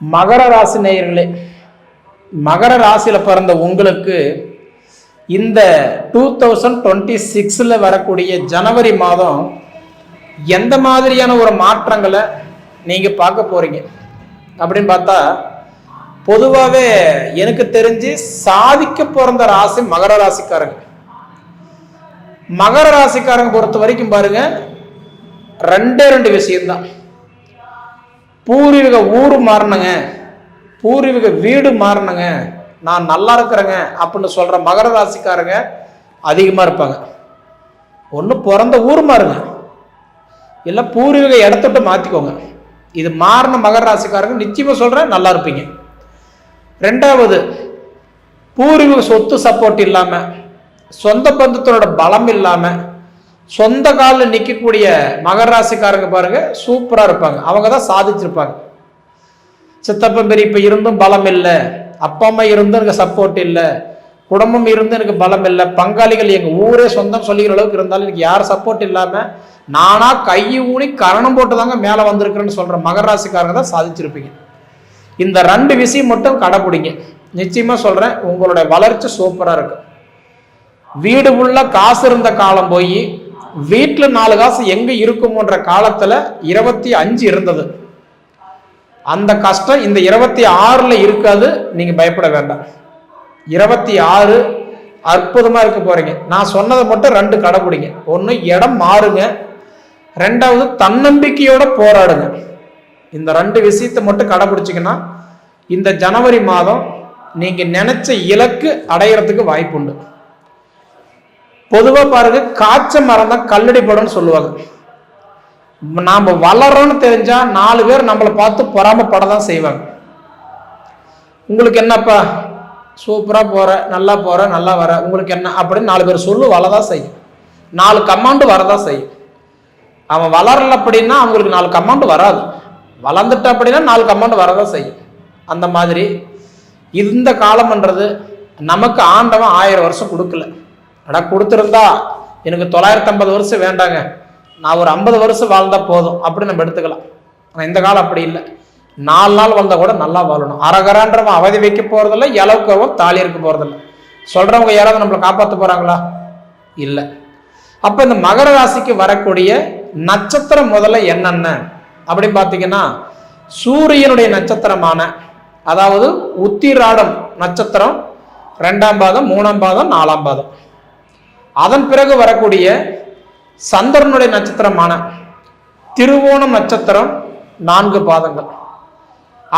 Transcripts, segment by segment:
மகர ராசி நேயர்களே மகர ராசியில் பிறந்த உங்களுக்கு இந்த டூ தௌசண்ட் டுவெண்ட்டி சிக்ஸில் வரக்கூடிய ஜனவரி மாதம் எந்த மாதிரியான ஒரு மாற்றங்களை நீங்கள் பார்க்க போகிறீங்க அப்படின்னு பார்த்தா பொதுவாகவே எனக்கு தெரிஞ்சு சாதிக்க பிறந்த ராசி மகர ராசிக்காரங்க. மகர ராசிக்காரங்க பொறுத்த வரைக்கும் பாருங்க ரெண்டே ரெண்டு விஷயம்தான். பூர்வீக ஊர் மாறணுங்க. பூர்வீக வீடு மாறணுங்க. நான் நல்லா இருக்கிறேங்க அப்படின்னு சொல்கிற மகர ராசிக்காரங்க அதிகமாக இருப்பாங்க. ஒன்று பிறந்த ஊர் மாறுங்க. இல்லை பூர்வீக இடத்தொட்டு மாற்றிக்கோங்க இது மாறின மகர ராசிக்காரங்க நிச்சயமாக சொல்கிறேன் நல்லா இருப்பீங்க. ரெண்டாவது பூர்வீக சொத்து சப்போர்ட் இல்லாமல் சொந்த பந்தத்தோட பலம் இல்லாமல் சொந்த காலில் நிற்கக்கூடிய மகர ராசிக்காரங்க பாருங்க சூப்பராக இருப்பாங்க. அவங்க தான் சாதிச்சிருப்பாங்க. சித்தப்பன் பெரியப்ப இருந்தும் பலம் இல்லை. அப்பா அம்மா இருந்தும் எனக்கு சப்போர்ட் இல்லை. குடும்பம் இருந்து எனக்கு பலம் இல்லை. பங்காளிகள் எங்கள் ஊரே சொந்தம் சொல்லிக்கிற அளவுக்கு இருந்தாலும் எனக்கு யார் சப்போர்ட் இல்லாமல் நானா கை ஊனி கரணம் போட்டு தாங்க மேலே வந்திருக்கிறேன்னு சொல்கிற மகர ராசிக்காரங்க தான் சாதிச்சிருப்பீங்க. இந்த ரெண்டு விஷயம் மட்டும் கடைப்பிடிங்க நிச்சயமாக சொல்கிறேன் உங்களுடைய வளர்ச்சி சூப்பராக இருக்கும். வீடு உள்ள காசு இருந்த காலம் போய் வீட்டில் நாலு காசு எங்கே இருக்குமோன்ற காலத்தில் இருபத்தி அஞ்சு இருந்தது. அந்த கஷ்டம் இந்த இருபத்தி ஆறில் இருக்காது நீங்கள் பயப்பட வேண்டாம். இருபத்தி ஆறு அற்புதமாக இருக்க போகிறீங்க நான் சொன்னதை மட்டும் ரெண்டு கடைப்பிடிங்க ஒன்று இடம் மாறுங்க. ரெண்டாவது தன்னம்பிக்கையோட போராடுங்க. இந்த ரெண்டு விஷயத்தை மட்டும் கடைபிடிச்சிங்கன்னா இந்த ஜனவரி மாதம் நீங்கள் நினச்ச இலக்கு அடையிறதுக்கு வாய்ப்புண்டு. பொதுவாக பாருங்க காய்ச்ச மரம் தான் கல்லடி படம்னு சொல்லுவாங்க. நாம் வளர்றோம்னு தெரிஞ்சா நாலு பேர் நம்மளை பார்த்து பொறாமப்பட தான் செய்வாங்க. உங்களுக்கு என்னப்பா? சூப்பராக போகிற நல்லா போகிற நல்லா வர உங்களுக்கு என்ன? அப்படின்னு நாலு பேர் சொல்லு வளதான் செய்யும். நாலு கமாண்டு வரதான் செய்யும். அவன் வளரல அப்படின்னா அவங்களுக்கு நாலு கமாண்டு வராது. வளர்ந்துட்ட அப்படின்னா நாலு கமாண்டு வரதான் செய்யும். அந்த மாதிரி இந்த காலம்ன்றது நமக்கு ஆண்டவன் ஆயிரம் வருஷம் கொடுக்கல. அடா கொடுத்துருந்தா. எனக்கு தொள்ளாயிரத்தி ஐம்பது வருஷம் வேண்டாங்க. நான் ஒரு ஐம்பது வருஷம் வாழ்ந்தால் போதும். அப்படி நம்ம எடுத்துக்கலாம். ஆனால் இந்த காலம் அப்படி இல்லை. நாலு நாள் வாழ்ந்தால் கூட நல்லா வாழணும். அரகரான்றவன் அவதி வைக்க போகிறதில்ல இலவுக்கவன் தாலி இருக்க போகிறதில்ல சொல்கிறவங்க யாராவது நம்மளை காப்பாற்ற போகிறாங்களா இல்லை. அப்போ இந்த மகர ராசிக்கு வரக்கூடிய நட்சத்திரம் முதல்ல என்னென்ன? அப்படின்னு பார்த்தீங்கன்னா சூரியனுடைய நட்சத்திரமான அதாவது உத்திராடம் நட்சத்திரம் ரெண்டாம் பாதம் மூணாம் பாதம் நாலாம் பாதம் அதன் பிறகு வரக்கூடிய சந்திரனுடைய நட்சத்திரமான திருவோணம் நட்சத்திரம் நான்கு பாதங்கள்.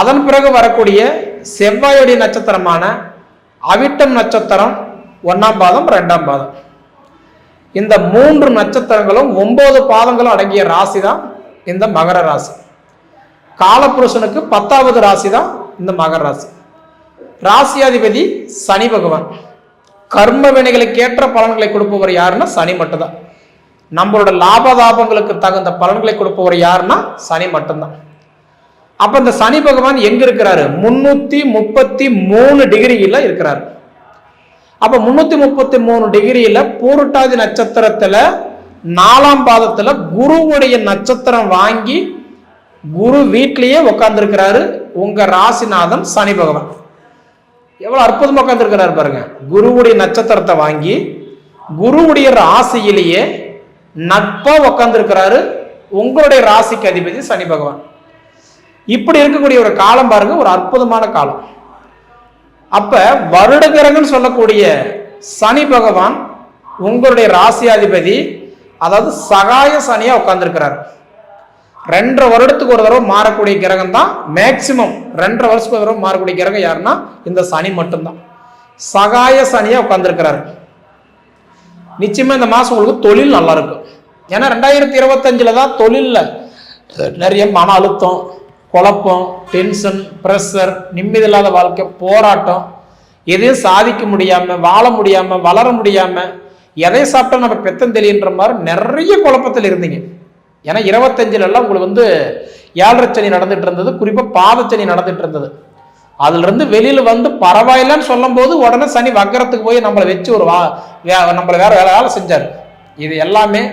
அதன் பிறகு வரக்கூடிய செவ்வாயுடைய நட்சத்திரமான அவிட்டம் நட்சத்திரம் ஒன்றாம் பாதம் ரெண்டாம் பாதம். இந்த மூன்று நட்சத்திரங்களும் ஒன்பது பாதங்களும் அடங்கிய ராசி தான் இந்த மகர ராசி. காலபுருஷனுக்கு பத்தாவது ராசி தான் இந்த மகர ராசி. ராசியாதிபதி சனி பகவான். கர்ம வினைகளுக்கு ஏற்ற பலன்களை கொடுப்பவர் யாருன்னா சனி மட்டும்தான். நம்மளோட லாபதாபங்களுக்கு தகுந்த பலன்களை கொடுப்பவர் யாருன்னா சனி மட்டும்தான். அப்ப இந்த சனி பகவான் எங்க இருக்கிறாரு? முன்னூத்தி முப்பத்தி மூணு டிகிரியில இருக்கிறாரு. அப்ப முன்னூத்தி முப்பத்தி மூணு டிகிரியில பூரட்டாதி நட்சத்திரத்துல நாலாம் பாதத்துல குருவுடைய நட்சத்திரம் வாங்கி குரு வீட்லயே உட்கார்ந்துருக்கிறாரு உங்க ராசிநாதன் சனி பகவான். எவ்வளோ அற்புதமாக உட்காந்துருக்கிறார் பாருங்க. குருவுடைய நட்சத்திரத்தை வாங்கி குருவுடைய ராசியிலேயே நட்பாக உட்காந்துருக்கிறாரு உங்களுடைய ராசிக்கு அதிபதி சனி பகவான். இப்படி இருக்கக்கூடிய ஒரு காலம் பாருங்க ஒரு அற்புதமான காலம். அப்ப வருடகிரகன்னு சொல்லக்கூடிய சனி பகவான் உங்களுடைய ராசியாதிபதி அதாவது சகாய சனியா உட்கார்ந்துருக்கிறார். ரெண்டரை வருடத்துக்கு ஒரு தடவை மாறக்கூடிய கிரகம் தான் மேக்சிமம் ரெண்டரை வருஷத்துக்கு ஒரு தடவை மாறக்கூடிய கிரகம் யாருன்னா இந்த சனி மட்டும்தான். சகாய சனியாக உட்காந்துருக்கிறாரு நிச்சயமா இந்த மாதம் உங்களுக்கு தொழில் நல்லா இருக்கும் ஏன்னா ரெண்டாயிரத்தி இருபத்தஞ்சில் தான் தொழிலில். நிறைய மன அழுத்தம் குழப்பம் டென்ஷன் ப்ரெஷர் நிம்மதி இல்லாத வாழ்க்கை போராட்டம். எதையும் சாதிக்க முடியாமல் வாழ முடியாமல் வளர முடியாமல் எதை சாப்பிட்டா நம்ம பெத்தம் தெரியுன்ற மாதிரி நிறைய குழப்பத்தில் இருந்தீங்க. ஏன்னா இருபத்தஞ்சிலெல்லாம் உங்களுக்கு வந்து ஏழரை சனி நடந்துட்டு இருந்தது குறிப்பாக பாதச்சனி நடந்துட்டு இருந்தது. அதுல இருந்து வெளியில வந்து பரவாயில்லன்னு சொல்லும் போது உடனே சனி வக்கரத்துக்கு போய் நம்மளை வச்சு ஒரு வா வே- நம்மளை வேற வேலை வேலை செஞ்சார். இது எல்லாமே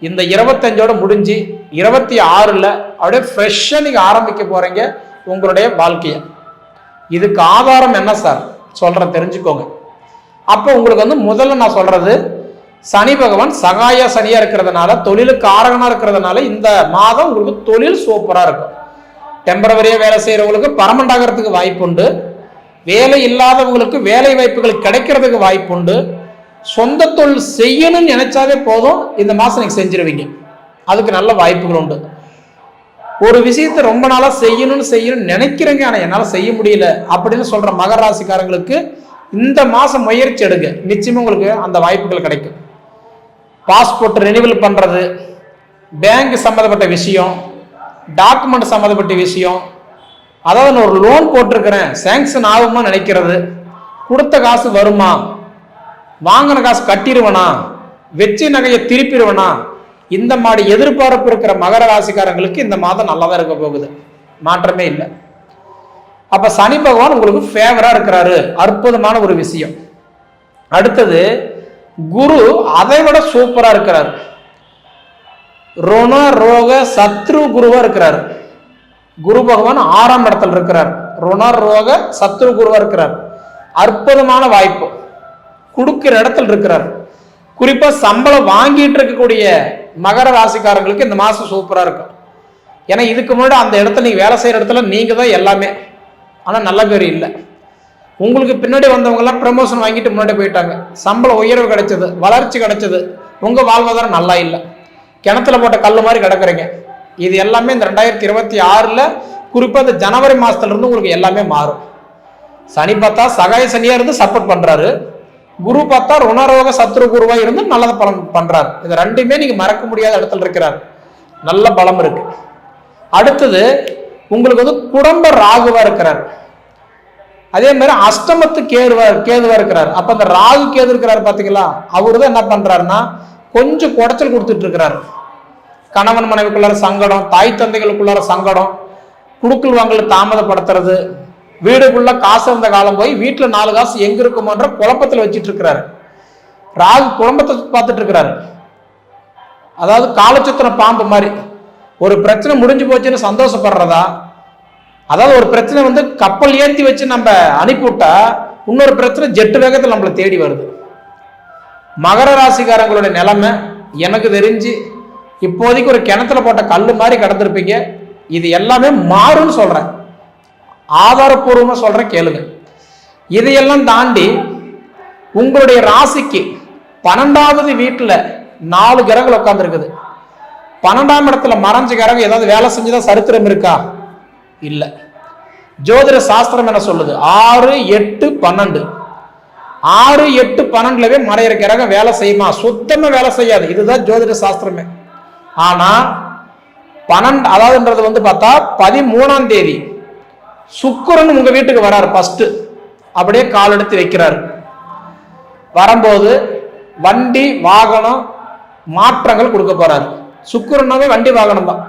இந்த இருபத்தஞ்சோட முடிஞ்சு இருபத்தி ஆறுல அப்படியே ஃப்ரெஷ்ஷாக நீங்கள் ஆரம்பிக்க போறீங்க உங்களுடைய வாழ்க்கையை. இதுக்கு ஆதாரம் என்ன சார்? சொல்கிறேன் தெரிஞ்சுக்கோங்க. அப்போ உங்களுக்கு வந்து முதல்ல நான் சொல்றது சனி பகவான் சகாய சனியா இருக்கிறதுனால தொழிலுக்கு ஆரகனா இருக்கிறதுனால இந்த மாதம் உங்களுக்கு தொழில் சூப்பரா இருக்கும். டெம்பரவரியா வேலை செய்யறவங்களுக்கு பர்மனண்ட் ஆகிறதுக்கு வாய்ப்புண்டு. வேலை இல்லாதவங்களுக்கு வேலை வாய்ப்புகள் கிடைக்கிறதுக்கு வாய்ப்புண்டு. சொந்த தொழில் செய்யணும்னு நினைச்சாவே போதும். இந்த மாசம் நீங்க செஞ்சிருவீங்க. அதுக்கு நல்ல வாய்ப்புகள் உண்டு. ஒரு விஷயத்தை ரொம்ப நாளா செய்யணும்னு செய்யணும்னு நினைக்கிறேங்க ஆனா என்னால செய்ய முடியல அப்படின்னு சொல்ற மகர ராசிக்காரங்களுக்கு இந்த மாசம் முயற்சி எடுங்க. நிச்சயமா உங்களுக்கு அந்த வாய்ப்புகள் கிடைக்கும். பாஸ்போர்ட் ரெனிவல் பண்ணுறது பேங்க் சம்மந்தப்பட்ட விஷயம் டாக்குமெண்ட் சம்மந்தப்பட்ட விஷயம். அதாவது நான் ஒரு லோன் போட்டிருக்கிறேன் சேங்ஷன் ஆகுமா நினைக்கிறது. கொடுத்த காசு வருமா? வாங்கின காசு கட்டிடுவனா? வெற்றி நகையை திருப்பிடுவனா? இந்த மாதிரி எதிர்பார்ப்பு இருக்கிற மகர ராசிக்காரங்களுக்கு இந்த மாதம் நல்லா தான் இருக்க போகுது. மாற்றமே இல்லை. அப்போ சனி பகவான் உங்களுக்கு ஃபேவராக இருக்கிறாரு. அற்புதமான ஒரு விஷயம். அடுத்தது குரு அதை விட சூப்பரா இருக்கிறார். ருண ரோக சத்ரு குருவா இருக்கிறார். குரு பகவான் ஆறாம் இடத்துல இருக்கிறார். ருண ரோக சத்ரு குருவா இருக்கிறார். அற்புதமான வாய்ப்பு. கொடுக்கிற இடத்துல இருக்கிறார். குறிப்பா சம்பளம் வாங்கிட்டு இருக்கக்கூடிய மகர ராசிக்காரங்களுக்கு இந்த மாசம் சூப்பரா இருக்கும். ஏன்னா இதுக்கு முன்னாடி அந்த இடத்துல நீங்க வேலை செய்யற இடத்துல நீங்க தான் எல்லாமே. ஆனா நல்ல பேர் இல்லை. உங்களுக்கு பின்னாடி வந்தவங்கெல்லாம் ப்ரமோஷன் வாங்கிட்டு முன்னாடி போயிட்டாங்க. சம்பள உயர்வு கிடைச்சது வளர்ச்சி கிடைச்சது. உங்கள் வாழ்வாதாரம் நல்லா இல்லை. கிணத்துல போட்ட கல் மாதிரி கிடக்குறீங்க. இது எல்லாமே இந்த ரெண்டாயிரத்தி இருபத்தி ஆறில் குறிப்பாக இந்த ஜனவரி மாதத்துலேருந்து உங்களுக்கு எல்லாமே மாறும். சனி பார்த்தா சகாய சனியாக இருந்து சப்போர்ட் பண்ணுறாரு குரு பார்த்தா ருணரோக சத்ரு குருவாக இருந்து நல்லத பலன் பண்ணுறாரு இது ரெண்டுமே நீங்கள் மறக்க முடியாத இடத்துல இருக்கிறார். நல்ல பலம் இருக்கு. அடுத்தது உங்களுக்கு வந்து குடும்ப ராகுவாக இருக்கிறார். அதே மாதிரி அஷ்டமத்து கேதுவா கேதுவா இருக்கிறார். அப்ப அந்த ராகு கேது இருக்கிறார் பாத்தீங்களா? அவரு தான் என்ன பண்றாருன்னா கொஞ்சம் குடைச்சல் கொடுத்துட்டு இருக்கிறாரு. கணவன் மனைவிக்குள்ளார சங்கடம் தாய் தந்தைகளுக்குள்ளார சங்கடம் குடுக்கல் வாங்கல தாமதப்படுத்துறது வீடுக்குள்ள காசு இருந்த காலம் போய் வீட்டுல நாலு காசு எங்க இருக்குமோன்ற குழப்பத்துல வச்சிட்டு இருக்கிறாரு. ராகு குழம்பத்தை பார்த்துட்டு இருக்கிறாரு. அதாவது காலச்சுத்திர பாம்பு மாதிரி. ஒரு பிரச்சனை முடிஞ்சு போச்சுன்னு சந்தோஷப்படுறதா? அதாவது ஒரு பிரச்சனை வந்து கப்பல் ஏற்றி வச்சு நம்ம அனுப்பிவிட்டா இன்னொரு பிரச்சனை ஜெட்டு வேகத்தில் நம்மளை தேடி வருது. மகர ராசிக்காரங்களுடைய நிலைமை எனக்கு தெரிஞ்சு இப்போதைக்கு ஒரு கிணத்துல போட்ட கல் மாதிரி கடந்திருப்பீங்க. இது எல்லாமே மாறும்னு சொல்கிறேன் ஆதாரப்பூர்வமாக சொல்கிறேன் கேளுங்க. இதையெல்லாம் தாண்டி உங்களுடைய ராசிக்கு பன்னெண்டாவது வீட்டில் நாலு கிரகங்கள் உட்காந்துருக்குது பன்னெண்டாம் இடத்துல மறைஞ்ச கிரகம் ஏதாவது வேலை செஞ்சுதான் சரித்திரம் இருக்கா? இல்லை. ஜோதிட சாஸ்திரம் என்ன சொல்லுது? ஆறு எட்டு பன்னெண்டு. ஆறு எட்டு பன்னெண்டுலவே மறையிற கிரகம் வேலை செய்யுமா? சுத்தமாக வேலை செய்யாது. இதுதான் ஜோதிட சாஸ்திரமே. ஆனால் பன்னெண்டு அதாவதுன்றது வந்து பார்த்தா பதிமூணாம் தேதி சுக்கரன் உங்கள் வீட்டுக்கு வராரு ஃபஸ்ட்டு அப்படியே கால் எடுத்து வைக்கிறாரு. வரும்போது வண்டி வாகனம் மாற்றங்கள் கொடுக்க போறாரு. சுக்கிரனாவே வண்டி வாகனம் தான்.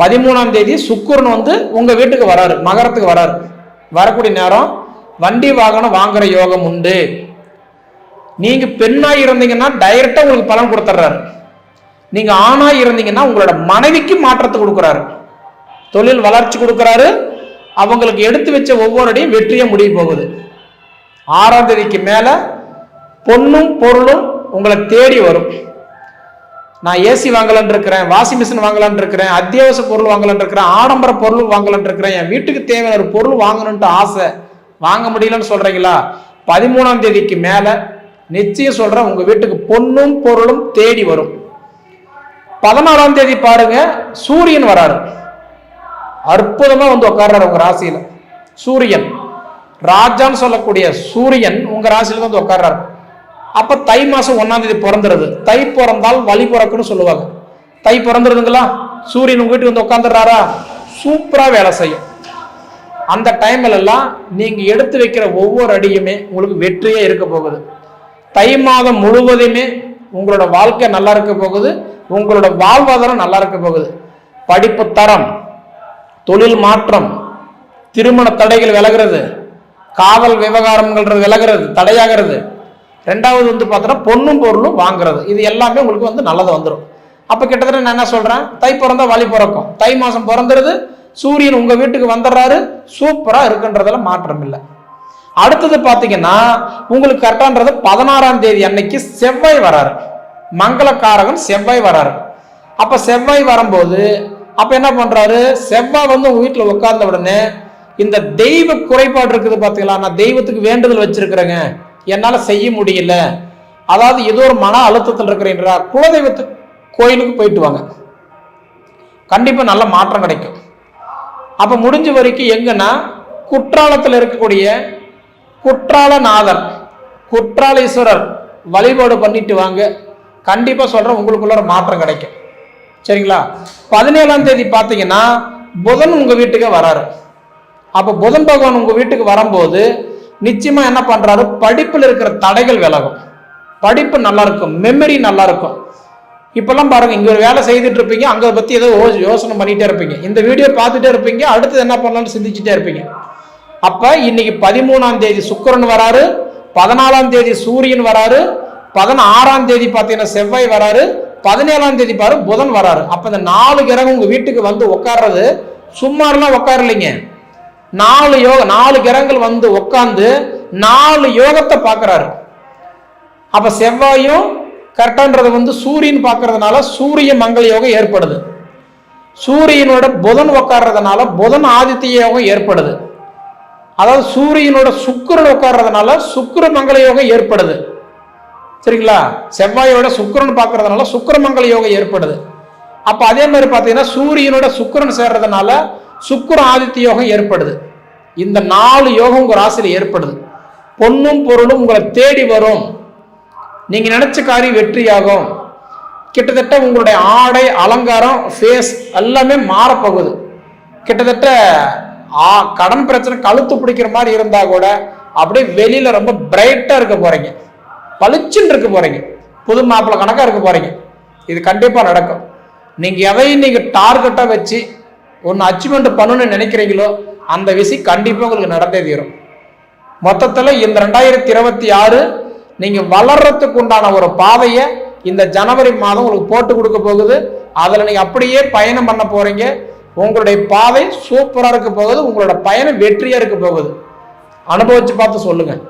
பதிமூணாம் தேதி சுக்குரன் வந்து உங்க வீட்டுக்கு வராரு மகரத்துக்கு வராரு. வரக்கூடிய நேரம் வண்டி வாகனம் வாங்குற யோகம் உண்டு. நீங்க பெண்ணாக இருந்தீங்கன்னா டைரக்டா உங்களுக்கு பலன் கொடுத்துட்றாரு நீங்க ஆணா இருந்தீங்கன்னா உங்களோட மனைவிக்கு மாற்றத்தை கொடுக்குறாரு. தொழில் வளர்ச்சி கொடுக்குறாரு. அவங்களுக்கு எடுத்து வச்ச ஒவ்வொரு அடியும் வெற்றியை முடிய போகுது. ஆறாம் தேதிக்கு மேல பொண்ணும் பொருளும் உங்களை தேடி வரும். நான் ஏசி வாங்கலான் இருக்கிறேன் வாஷிங் மிஷின் வாங்கலான் இருக்கிறேன் அத்தியாவசிய பொருள் வாங்கலான் இருக்கிறேன் ஆடம்பர பொருள் வாங்கலான் இருக்கிறேன் என் வீட்டுக்கு தேவையான ஒரு பொருள் வாங்கணும்ட்டு ஆசை. வாங்க முடியலன்னு சொல்றீங்களா? பதிமூணாம் தேதிக்கு மேல நிச்சயம் சொல்றேன் உங்க வீட்டுக்கு பொண்ணும் பொருளும் தேடி வரும். பதினாறாம் தேதி பாருங்க சூரியன் வராரு. அற்புதமா வந்து உட்கார்றாரு உங்க ராசியில. சூரியன். ராஜான்னு சொல்லக்கூடிய சூரியன் உங்க ராசியில வந்து உட்கார்றாரு. அப்ப தை மாசம் ஒன்னாம் தேதி பிறந்துருது தை பிறந்தால் வழி பிறக்குன்னு சொல்லுவாங்க. தை பிறந்துருதுங்களா? சூரியன் உங்க வீட்டுக்கு வந்து உட்காந்துடுறாரா சூப்பரா வேலை செய்யும். அந்த டைம்ல எல்லாம் நீங்க எடுத்து வைக்கிற ஒவ்வொரு அடியுமே உங்களுக்கு வெற்றியே இருக்க போகுது. தை மாதம் முழுவதுமே உங்களோட வாழ்க்கை நல்லா இருக்க போகுது. உங்களோட வாழ்வாதாரம் நல்லா இருக்க போகுது. படிப்பு தரம் தொழில் மாற்றம் திருமண தடைகள் விலகிறது காதல் விவகாரங்கள்ன்றது விலகிறது தடையாகிறது. ரெண்டாவது வந்து பார்த்தோன்னா பொண்ணும் பொருளும் வாங்குறது. இது எல்லாமே உங்களுக்கு வந்து நல்லது வந்துடும் அப்போ கிட்டத்தட்ட நான் என்ன சொல்கிறேன் தை பிறந்தா வழி பிறக்கும். தை மாதம் பிறந்துருது சூரியன் உங்கள் வீட்டுக்கு வந்துடுறாரு சூப்பராக இருக்குன்றதுல மாற்றம் இல்லை. அடுத்தது பார்த்தீங்கன்னா உங்களுக்கு கரெக்டான்றது பதினாறாம் தேதி அன்னைக்கு செவ்வாய் வராரு. மங்களக்காரகன் செவ்வாய் வராரு. அப்போ செவ்வாய் வரும்போது அப்போ என்ன பண்ணுறாரு செவ்வாய் வந்து உங்கள் வீட்டில் உட்கார்ந்த உடனே இந்த தெய்வ குறைபாடு இருக்குது பார்த்தீங்களா நான் தெய்வத்துக்கு வேண்டுதல் வச்சுருக்கிறேங்க. என்னால் செய்ய முடியல. அதாவது ஏதோ ஒரு மன அழுத்தத்தில் இருக்கிறேன்றார் குலதெய்வத்து கோயிலுக்கு போயிட்டு வாங்க. கண்டிப்பாக நல்ல மாற்றம் கிடைக்கும். அப்போ முடிஞ்ச வரைக்கும் எங்கன்னா குற்றாலத்தில் இருக்கக்கூடிய குற்றாலநாதர் குற்றாலீஸ்வரர் வழிபாடு பண்ணிட்டு வாங்க. கண்டிப்பாக சொல்கிறேன் உங்களுக்குள்ள ஒரு மாற்றம் கிடைக்கும். சரிங்களா? பதினேழாம் தேதி பார்த்தீங்கன்னா புதன் உங்கள் வீட்டுக்கு வராரு. அப்போ புதன் பகவான் உங்கள் வீட்டுக்கு வரும்போது நிச்சயமா என்ன பண்றாரு? படிப்பில் இருக்கிற தடைகள் விலகும். படிப்பு நல்லா இருக்கும் மெமரி நல்லா இருக்கும் இப்பெல்லாம் பாருங்க இங்க ஒரு வேலை செய்துட்டு இருப்பீங்க அங்க பத்தி ஏதோ யோசனை பண்ணிட்டே இருப்பீங்க. இந்த வீடியோ பார்த்துட்டே இருப்பீங்க அடுத்தது என்ன பண்ணலாம்னு சிந்திச்சுட்டே இருப்பீங்க. அப்ப இன்னைக்கு பதிமூணாம் தேதி சுக்கரன் வராரு பதினாலாம் தேதி சூரியன் வராரு பதினாறாம் தேதி பார்த்தீங்கன்னா செவ்வாய் வராரு பதினேழாம் தேதி பாரு புதன் வராரு. அப்ப இந்த நாலு கிரகம் உங்க வீட்டுக்கு வந்து உட்கார்றது சும்மாரெல்லாம் உட்காரலைங்க நாலு யோக நாலு கிரகங்கள் வந்து உட்காந்து நாலு யோகத்தை பார்க்குறாரு. அப்போ செவ்வாயும் கரெக்டான்றது வந்து சூரியன் பார்க்கறதுனால சூரிய மங்கள யோகம் ஏற்படுது. சூரியனோட புதன் உட்கார்றதுனால புதன் ஆதித்ய யோகம் ஏற்படுது. அதாவது சூரியனோட சுக்கரன் உட்கார்றதுனால சுக்கிர மங்கள யோகம் ஏற்படுது. சரிங்களா? செவ்வாயோட சுக்கிரன் பார்க்கறதுனால சுக்கர மங்கள யோகம் ஏற்படுது. அப்போ அதே மாதிரி பார்த்தீங்கன்னா சூரியனோட சுக்கரன் சேர்றதுனால சுக்குர ஆதித்ய யோகம் ஏற்படுது. இந்த நாலு யோகம் உங்கள் ராசியில் ஏற்படுது. பொண்ணும் பொருளும் உங்களை தேடி வரும். நீங்கள் நினச்ச காரியம் வெற்றியாகும். கிட்டத்தட்ட உங்களுடைய ஆடை அலங்காரம் ஃபேஸ் எல்லாமே மாறப்போகுது. கிட்டத்தட்ட ஆ கடன் பிரச்சனை கழுத்து பிடிக்கிற மாதிரி இருந்தால் கூட அப்படியே வெளியில் ரொம்ப பிரைட்டாக இருக்க போகிறீங்க பளிச்சுன்னு இருக்க போகிறீங்க புது மாப்பிள்ளை கணக்காக இருக்க போகிறீங்க இது கண்டிப்பாக நடக்கும். நீங்கள் எதையும் நீங்கள் டார்கெட்டாக வச்சு ஒன்று அச்சீவ்மெண்ட் பண்ணணும்னு நினைக்கிறீங்களோ அந்த விஷயம் கண்டிப்பாக உங்களுக்கு நடந்தே தீரும். மொத்தத்தில் இந்த ரெண்டாயிரத்தி இருபத்தி ஆறு நீங்கள் வளர்றதுக்கு உண்டான ஒரு பாதையை இந்த ஜனவரி மாதம் உங்களுக்கு போட்டு கொடுக்க போகுது. அதில் நீங்கள் அப்படியே பயணம் பண்ண போகிறீங்க உங்களுடைய பாதை சூப்பராக இருக்க போகுது. உங்களோட பயணம் வெற்றியாக இருக்க போகுது. அனுபவிச்சு பார்த்து சொல்லுங்கள்